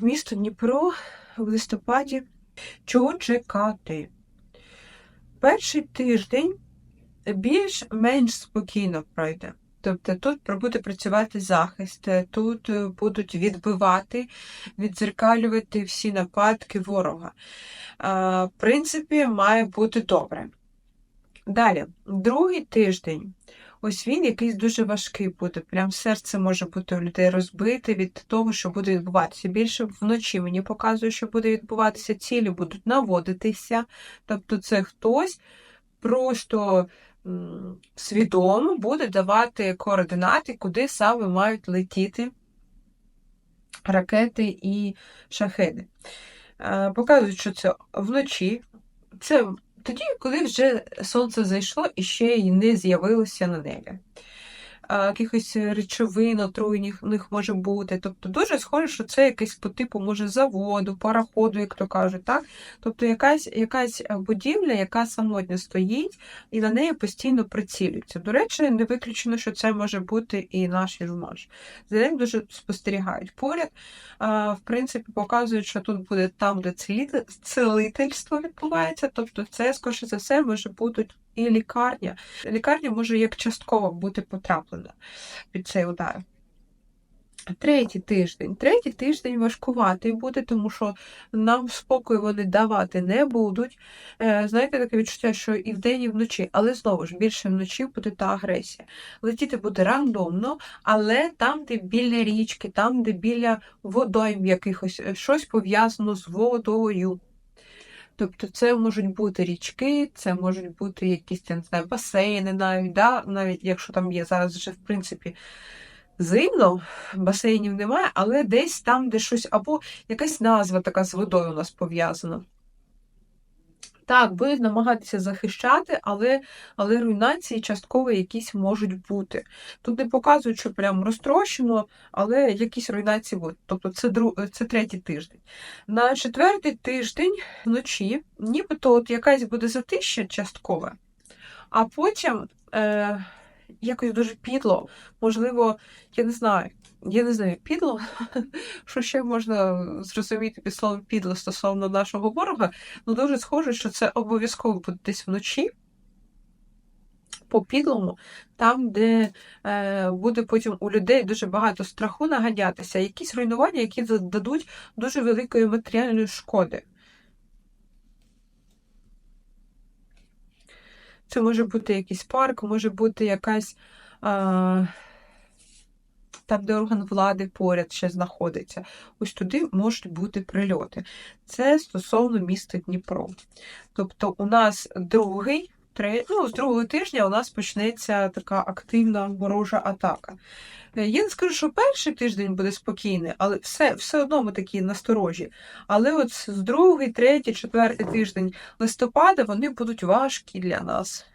Місто Дніпро в листопаді. Чого чекати? Перший тиждень більш-менш спокійно пройде. Тобто тут буде працювати захист, тут е, будуть відбивати, відзеркалювати всі нападки ворога. В принципі, має бути добре. Далі, другий тиждень. Ось він якийсь дуже важкий буде. Прям серце може бути у людей розбите від того, що буде відбуватися. Більше вночі мені показує, що буде відбуватися, цілі будуть наводитися. Тобто, це хтось просто свідомо буде давати координати, куди саме мають летіти ракети і шахеди. Е, Показують, що це вночі. Це тоді, коли вже сонце зайшло і ще й не з'явилося на небі. А, Якихось речовин отруйних може бути. Тобто дуже схоже, що це якийсь по типу може заводу, пароходу, як то кажуть. так? Тобто якась, якась будівля, яка самотня стоїть, і на неї постійно прицілюються. До речі, не виключено, що це може бути і наш Ірмаш. За ним дуже спостерігають. Поряд, в принципі, показують, що тут буде там, де целительство відбувається. Тобто, це, скоріше за все, може бути і лікарня. Лікарня може як частково бути потраплена під цей удар. Третій тиждень. Третій тиждень важкуватий буде, тому що нам спокою вони давати не будуть. Е, Знаєте, таке відчуття, що і вдень, і вночі, але знову ж більше вночі буде та агресія. Летіти буде рандомно, але там, де біля річки, там, де біля водойм якихось, е, щось пов'язано з водою. Тобто це можуть бути річки, це можуть бути якісь, я не знаю, басейни навіть, да? навіть якщо там є зараз вже, в принципі, зимно, басейнів немає, але десь там, де щось, або якась назва така з водою у нас пов'язана. Так, будуть намагатися захищати, але, але руйнації частково якісь можуть бути. Тут не показують, що прям розтрощено, але якісь руйнації будуть. Тобто це, дру... це третій тиждень. На четвертий тиждень вночі, нібито от якась буде затища часткова, а потім е... якось дуже підло, можливо, я не знаю. Я не знаю, підло, що ще можна зрозуміти під словом підло стосовно нашого ворога, ну дуже схоже, що це обов'язково буде десь вночі, по підлому, там, де е, буде потім у людей дуже багато страху наганятися, якісь руйнування, які дадуть дуже великої матеріальної шкоди. Це може бути якийсь парк, може бути якась. а, там, де орган влади поряд ще знаходиться, ось туди можуть бути прильоти. Це стосовно міста Дніпро. Тобто, у нас другий, три, ну, з другого тижня у нас почнеться така активна ворожа атака. Е, Я не скажу, що перший тиждень буде спокійний, але все все одно ми такі насторожі. Але от з другий, третій, четвертий тиждень листопада вони будуть важкі для нас.